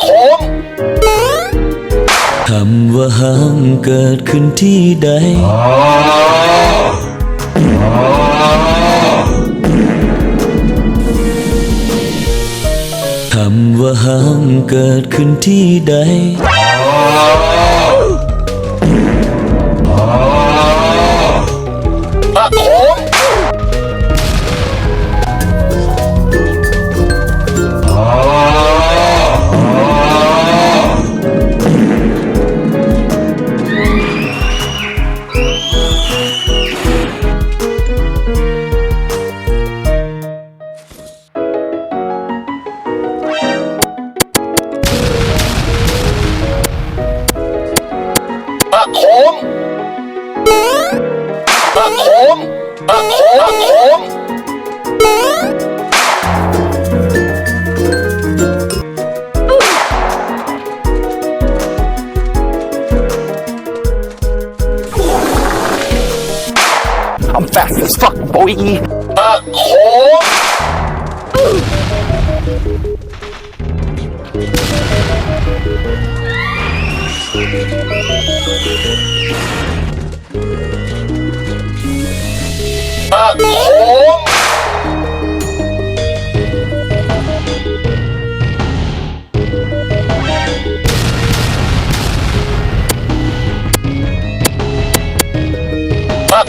โค้คำว่าห้างเกิดขึ้นที่ใด คำว่าห้างเกิดขึ้นที่ใด I'm fast as fuck, boy. Uh, oh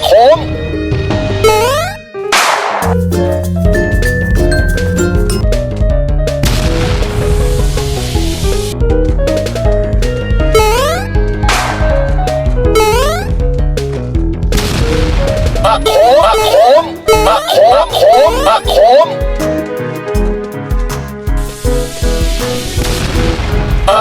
โคม มหักโหมหักโหมโหมหักโหมอ่